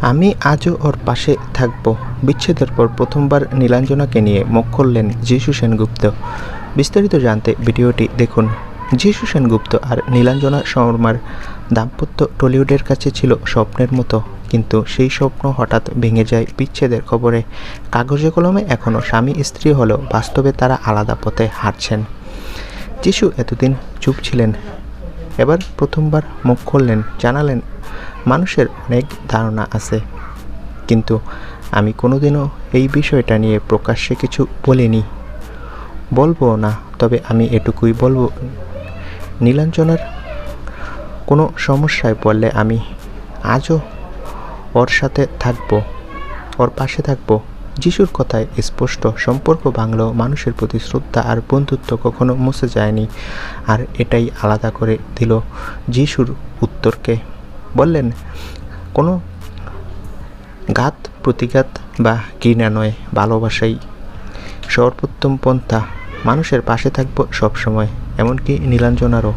আমি আজও ওর পাশে থাকব। বিচ্ছেদের পর প্রথমবার নীলাঞ্জনাকে নিয়ে মুখ খুললেন যিশু সেনগুপ্ত। বিস্তারিত জানতে ভিডিওটি দেখুন। যিশু সেনগুপ্ত আর নীলাঞ্জনা শর্মার দাম্পত্য টলিউডের কাছে ছিল স্বপ্নের মতো। কিন্তু সেই স্বপ্ন হঠাৎ ভেঙে যায় বিচ্ছেদের খবরে। কাগজে কলমে এখনও স্বামী স্ত্রী হলেও বাস্তবে তারা আলাদা পথে হাঁটছেন। যিশু এতদিন চুপ ছিলেন। এবার প্রথমবার মুখ খুললেন, জানালেন, মানুষের অনেক ধারণা আছে। কিন্তু আমি কোনোদিনও এই বিষয়টা নিয়ে প্রকাশ্যে কিছু বলিনি। বলব না, তবে আমি এটুকুই বলব। নীলাঞ্জনার কোনো সমস্যায় পড়লে আমি আজও ওর সাথে থাকব, ওর পাশে থাকব। যিশুর কথায় স্পষ্ট সম্পর্ক বাংলাও মানুষের প্রতি শ্রদ্ধা আর বন্ধুত্ব কখনো মুছে যায়নি। আর এটাই আলাদা করে দিল যিশুর উত্তরকে। বললেন, কোনো ঘাত প্রতিঘাত বা ঘৃণা নয়, ভালোবাসাই সর্বোত্তম পন্থা। মানুষের পাশে থাকব সবসময়, এমনকি নীলাঞ্জনারও।